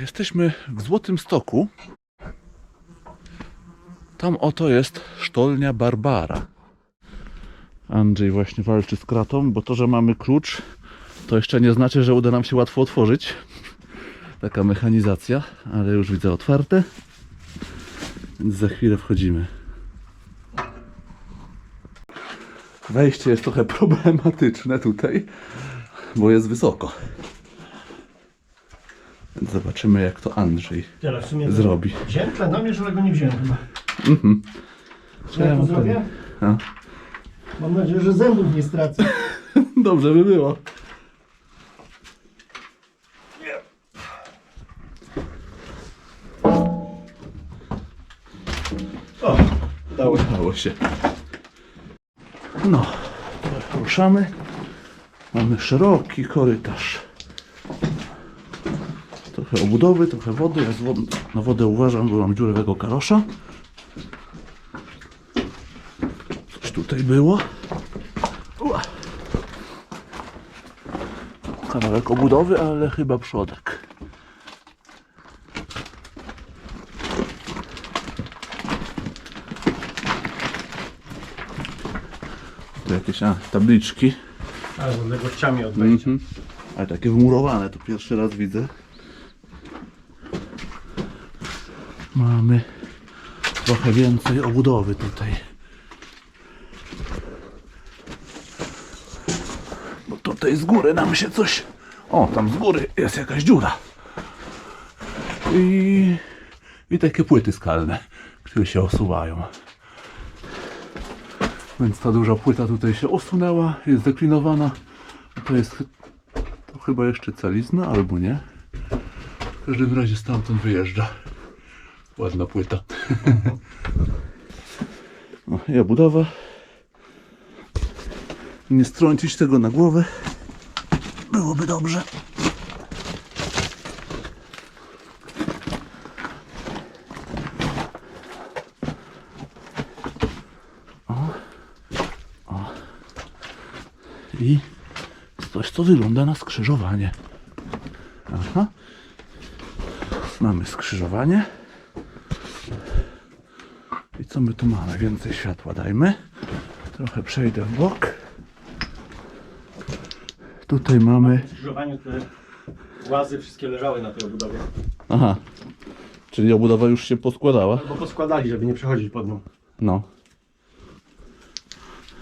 Jesteśmy w Złotym Stoku. Tam oto jest sztolnia Barbara. Andrzej właśnie walczy z kratą, bo to, że mamy klucz, to jeszcze nie znaczy, że uda nam się łatwo otworzyć. Taka mechanizacja, ale już widzę otwarte. Więc za chwilę wchodzimy. Wejście jest trochę problematyczne tutaj, bo jest wysoko. Zobaczymy, jak to Andrzej Teraz w sumie zrobi. Wziąłem ale go nie wziąłem chyba. Mhm. Ja to zrobię? A. Mam nadzieję, że zębów nie stracę. Dobrze by było. O, udało się. Udało się. No, ruszamy. Mamy szeroki korytarz. Trochę obudowy, trochę wody. Ja na wodę uważam, bo mam dziurowego karosza. Coś tutaj było. Ua. Kawałek obudowy, ale chyba przodek. Tu jakieś a, tabliczki. A, z odległościami od wejścia. Mhm. Ale takie wmurowane, to pierwszy raz widzę. Mamy trochę więcej obudowy tutaj. Bo tutaj z góry nam się coś... O, tam z góry jest jakaś dziura. I, i takie płyty skalne, które się osuwają. Więc ta duża płyta tutaj się usunęła, jest deklinowana. To jest to chyba jeszcze calizna, albo nie. W każdym razie stamtąd wyjeżdża. Ładna płyta. No, ja budowa. Nie strącić tego na głowę. Byłoby dobrze. I coś, co wygląda na skrzyżowanie. Aha. Mamy skrzyżowanie. Co my tu mamy? Więcej światła dajmy. Trochę przejdę w bok. Tutaj mamy. W skrzyżowaniu te łazy wszystkie leżały na tej obudowie. Aha. Czyli obudowa już się poskładała. Albo poskładali, żeby nie przechodzić pod nią. No.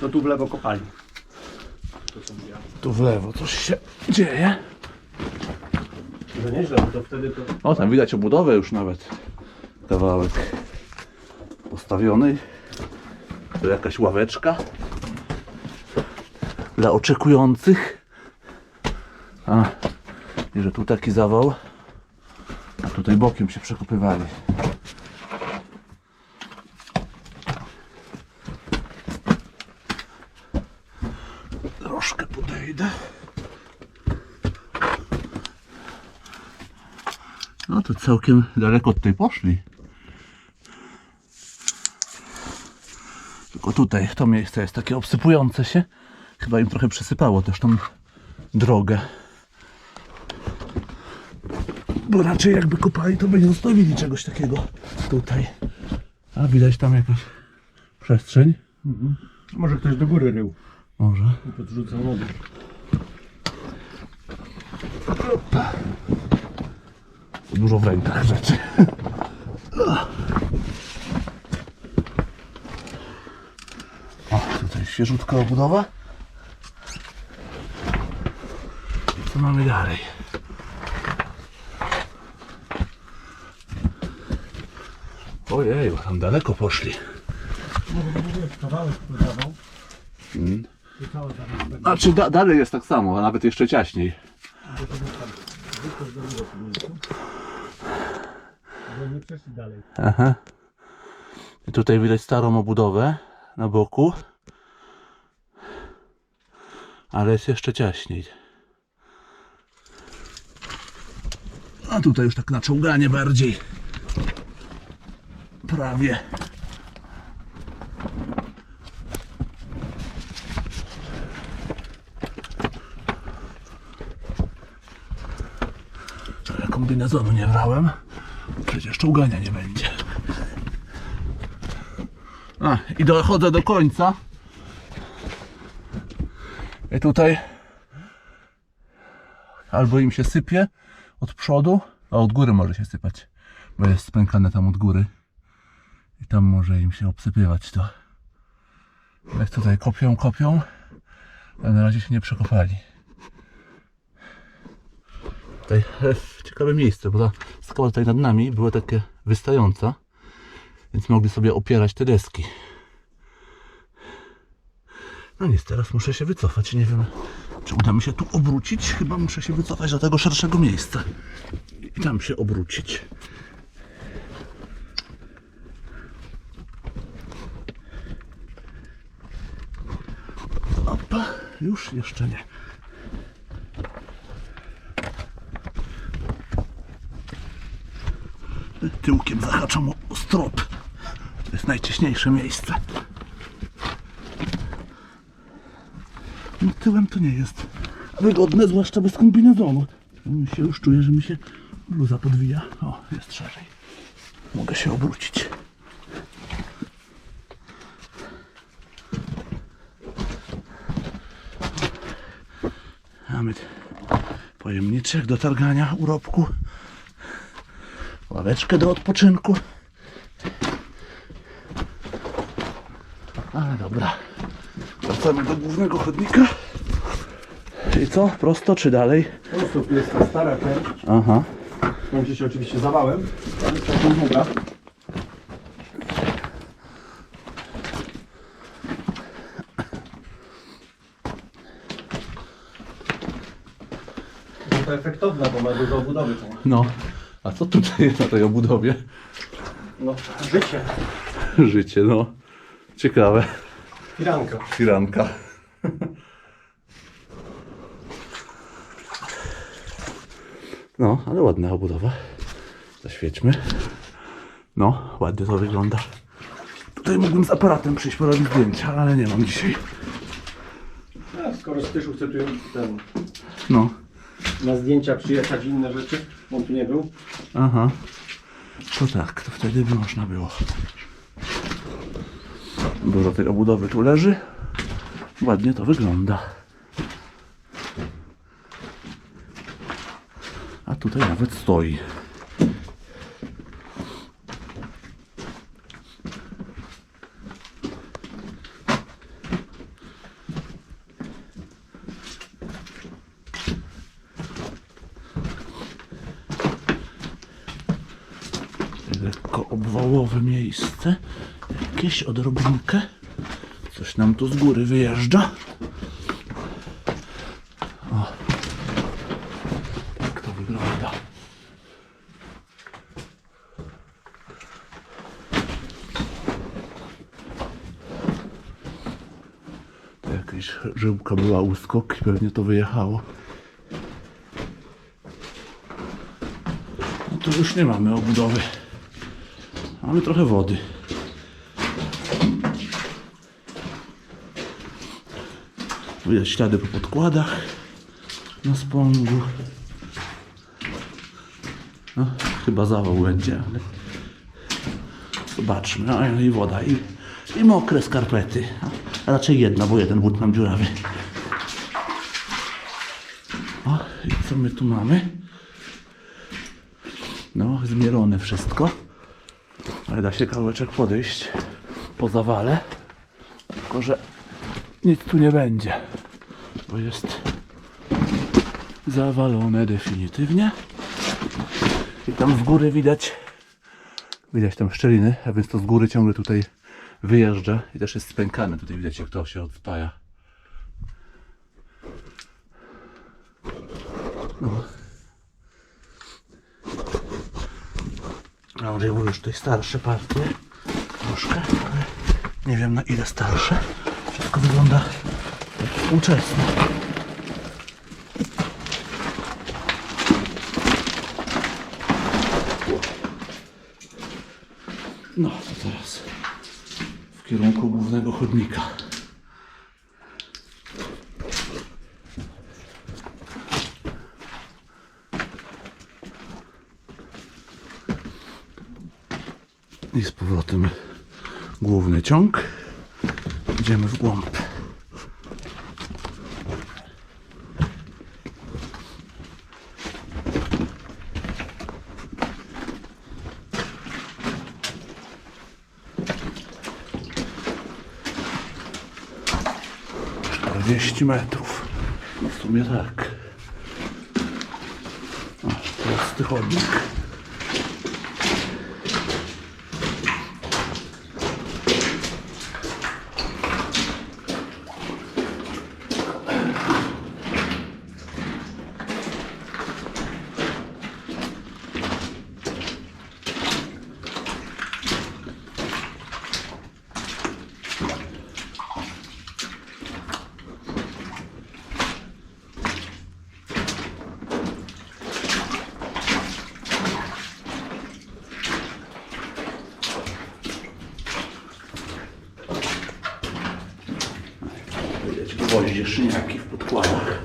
To tu w lewo kopali. Tu w lewo coś się dzieje. To nieźle, bo to wtedy to... O, tam widać obudowę już nawet. Kawałek postawionej. Tu jakaś ławeczka. Dla oczekujących. A, i że tu taki zawał. A tutaj bokiem się przekopywali. Troszkę podejdę. No to całkiem daleko tutaj poszli. Tutaj, to miejsce jest takie obsypujące się. Chyba im trochę przysypało też tą drogę. Bo raczej jakby kopali, to by nie zostawili czegoś takiego tutaj. A widać tam jakaś przestrzeń. Może ktoś do góry rył Może. i podrzucał nogi. Dużo w rękach rzeczy. O, tutaj świeżutka obudowa. Co mamy dalej? Ojej, tam daleko poszli. Kawałek. Mm. Znaczy da, dalej jest tak samo, a nawet jeszcze ciaśniej. Nie przeszli dalej. Aha. I tutaj widać starą obudowę na boku. Ale jest jeszcze ciaśniej. A tutaj już tak na czołganie bardziej. Prawie. Jak kombinezonu nie brałem. Przecież czołgania nie będzie. A, i dochodzę do końca. I tutaj albo im się sypie od przodu, a od góry może się sypać, bo jest spękane tam od góry. I tam może im się obsypywać to. Jak tutaj kopią, kopią, ale na razie się nie przekopali. Tutaj e, ciekawe miejsce, bo ta skała tutaj nad nami była takie wystająca, więc mogli sobie opierać te deski. No nic, teraz muszę się wycofać. Nie wiem, czy uda mi się tu obrócić. Chyba muszę się wycofać do tego szerszego miejsca i tam się obrócić. Opa, już jeszcze nie. Tyłkiem zahaczam o strop. To jest najciśniejsze miejsce. No tyłem to nie jest wygodne, zwłaszcza bez kombinezonu. Mi się już czuję, że mi się bluza podwija. O, jest szerzej. Mogę się obrócić. Mamy pojemniczek do targania urobku. Ławeczkę do odpoczynku. Ale dobra. Wracamy do głównego chodnika. I co? Prosto czy dalej? Po prostu tu jest ta stara część. Aha. Kończy się oczywiście zawałem, ale jest taka długa. To efektowna, bo ma dużo obudowy. To. No. A co tutaj jest na tej obudowie? No, życie. Życie, no. Ciekawe. Firanka. Firanka. No, ale ładna obudowa. Zaświećmy. No, ładnie to wygląda. Tutaj mógłbym z aparatem przyjść porobić zdjęcia, ale nie mam dzisiaj. A, skoro Styszu chce tu ten, No, na zdjęcia przyjechać i inne rzeczy, on tu nie był. aha. To tak, to wtedy by można było. Dużo tej obudowy tu leży. Ładnie to wygląda. A tutaj nawet stoi. Obwałowe miejsce. Jakieś odrobinkę. Coś nam tu z góry wyjeżdża. O. Tak to wygląda. To jakaś żyłka była uskok i pewnie to wyjechało. No tu już nie mamy obudowy. Mamy trochę wody. Widać ślady po podkładach na spągu. No, chyba zawał będzie, ale zobaczmy. No i woda, i, i mokre skarpety. A raczej jedna, bo jeden but mam dziurawy. O, i co my tu mamy? No, zmielone wszystko. Ale da się kawałeczek podejść po zawale. Tylko, że nic tu nie będzie. Bo jest zawalone definitywnie. I tam z góry widać widać tam szczeliny, a więc to z góry ciągle tutaj wyjeżdża i też jest spękane. Tutaj widać jak to się odpaja. No, były już tutaj starsze partie. Troszkę, ale nie wiem na ile starsze. Wszystko wygląda współczesne. No to teraz w kierunku głównego chodnika. I z powrotem główny ciąg. Idziemy w głąb. Czterdzieści metrów. W sumie tak. O, prosty chodnik. Widać szyniaki w podkładach.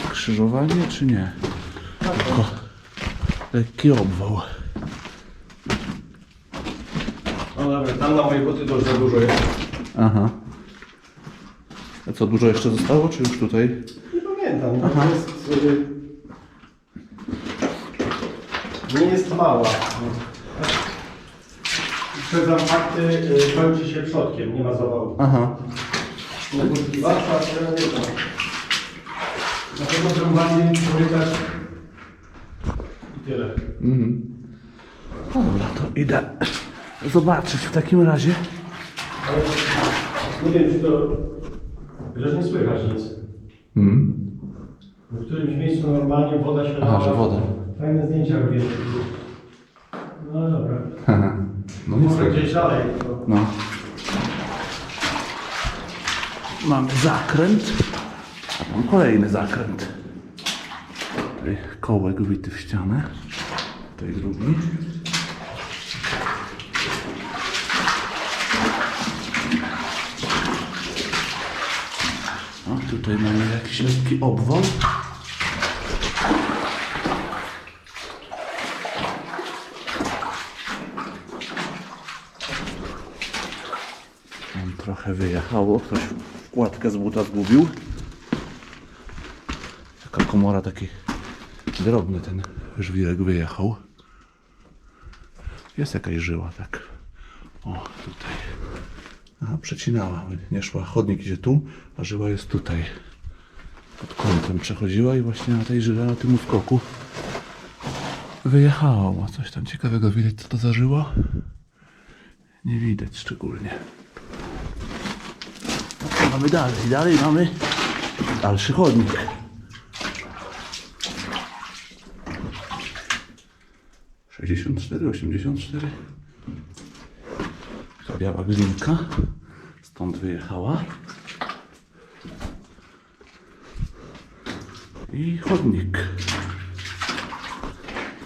To Skrzyżowanie czy nie? Tylko lekki obwał. No dobra, tam na moje buty to już za dużo jest. Aha. A co, dużo jeszcze zostało, czy już tutaj? Nie pamiętam, to jest... y, Nie jest mała. Sprawdzam fakty, y, kończy się przodkiem, nie ma zawału. Aha. Poszukiwacza, ale nie wiem. Na pewno trąbanie, korytarz i tyle. No dobra, to idę zobaczyć w takim razie. Ale nie wiem, czy to... Że nie słychać nic. W którymś miejscu normalnie woda się Aha, że woda. Fajne zdjęcia robię. No dobra. No nie Może gdzieś dalej. To... No. Mamy zakręt, a tam kolejny zakręt. Tutaj kołek wbity w ścianę. Tutaj drugi. O, tutaj mamy jakiś lekki obwód. Tam trochę wyjechało, ktoś wkładkę z buta zgubił. Taka komora taki drobny ten żwirek wyjechał. Jest jakaś żyła, tak. O, tutaj. Aha, przecinała, nie szła. Chodnik idzie tu, a żyła jest tutaj. Pod kątem przechodziła i właśnie na tej żyle, na tym uskoku wyjechało. Coś tam ciekawego widać, co to za żyła? Nie widać szczególnie. Mamy dalej? Dalej mamy dalszy chodnik. Sześćdziesiąt cztery, osiemdziesiąt cztery. To biała glinka. Stąd wyjechała. I chodnik.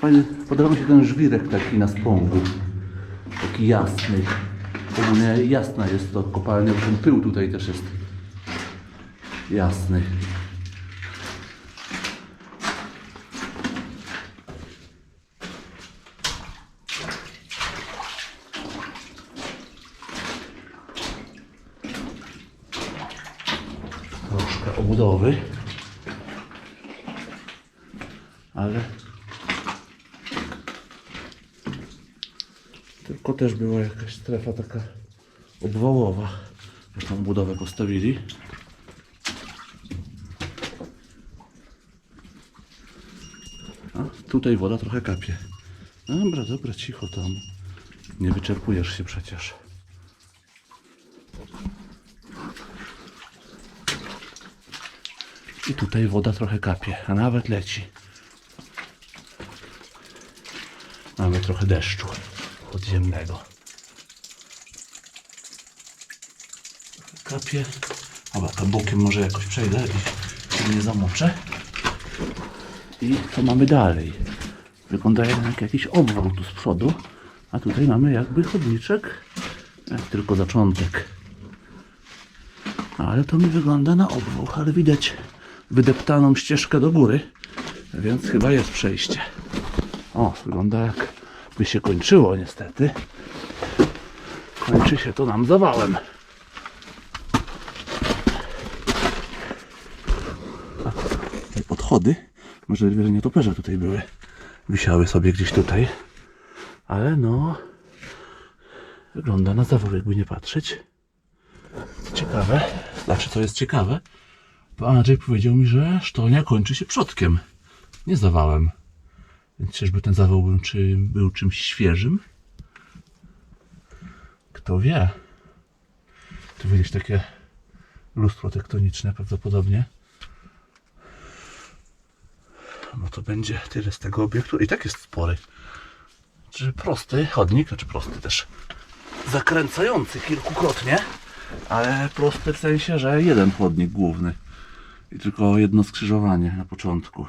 Fajny, podoba mi się ten żwirek taki na spągu. Taki jasny. Ogólnie jasna jest to kopalnia, ten pył tutaj też jest jasny. Troszkę obudowy. Ale tylko też była jakaś strefa taka obwałowa. Już tam budowę postawili. A tutaj woda trochę kapie. Dobra, dobra, cicho tam. Nie wyczerpujesz się przecież. I tutaj woda trochę kapie, a nawet leci. Mamy trochę deszczu podziemnego. Kapie. Dobra, to bokiem może jakoś przejdę, jakiś się nie zamoczę. I co mamy dalej? Wygląda jak jakiś obwód tu z przodu, a tutaj mamy jakby chodniczek, jak tylko zaczątek. Ale to mi wygląda na obwód, ale widać wydeptaną ścieżkę do góry. Więc chyba jest przejście. O, wygląda jak by się kończyło niestety. Kończy się to nam zawałem. Te podchody, może że nietoperze tutaj były. Wisiały sobie gdzieś tutaj. Ale no, wygląda na zawał, jakby nie patrzeć. Ciekawe. Zawsze to jest ciekawe. Bo Andrzej powiedział mi, że sztolnia kończy się przodkiem, nie zawałem. Więc czyżby ten zawał był, czy, był czymś świeżym? Kto wie? Tu widać takie lustro tektoniczne prawdopodobnie. No to będzie tyle z tego obiektu. I tak jest spory. Czy prosty chodnik, znaczy prosty też zakręcający kilkukrotnie, ale prosty w sensie, że jeden chodnik główny i tylko jedno skrzyżowanie na początku.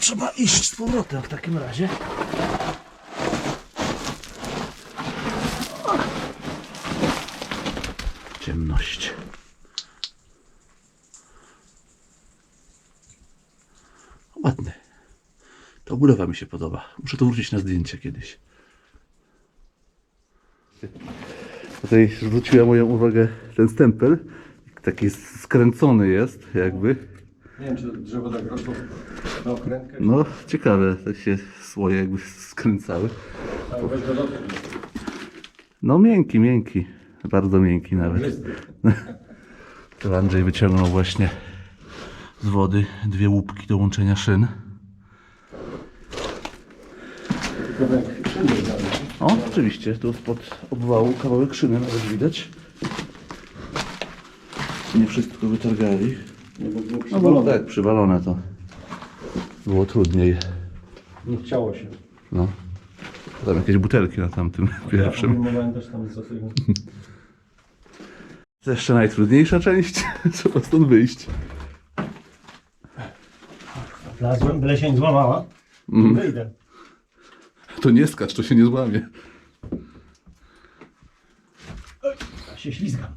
Trzeba iść z powrotem w takim razie. Ciemność. Ładny. Ta obudowa mi się podoba. Muszę to wrócić na zdjęcie kiedyś. Tutaj zwróciła moją uwagę ten stempel. Taki skręcony jest, jakby. Nie wiem, czy drzewo tak rosło na okrętkę. No, ciekawe, tak się słoje jakby skręcały. Ale weź. No, miękki, miękki. Bardzo miękki nawet. To Andrzej wyciągnął właśnie z wody dwie łupki do łączenia szyn. Szyny dalej. O, oczywiście, tu spod obwału kawałek szyny nawet widać. Nie wszystko wytargali. Nie, bo było No bo przywalone. tak, przywalone to było trudniej. Nie chciało się. No. Tam jakieś butelki na tamtym Ja pierwszym. próbowałem też tam. To jeszcze najtrudniejsza część. Trzeba stąd wyjść. Wlazłem, byle się nie złamała. Mm. Wyjdę. To nie skacz, to się nie złamie. Ja się ślizgam.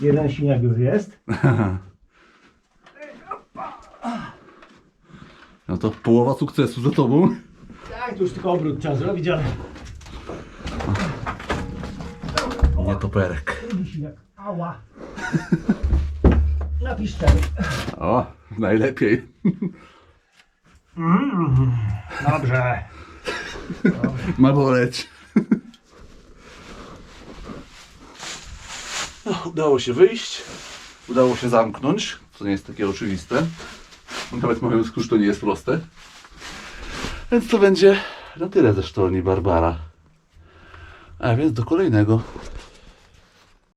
Jeden siniak już jest. No to połowa sukcesu za tobą. Tak, tu już tylko obrót trzeba zrobić, ale... Nie toperek. Drugi siniak. Ała. Napisz ten. O, najlepiej. Dobrze. Ma No, udało się wyjść. Udało się zamknąć, co nie jest takie oczywiste. Nawet mówiąc klucz to nie jest proste. Więc to będzie na tyle ze sztolni Barbara. A więc do kolejnego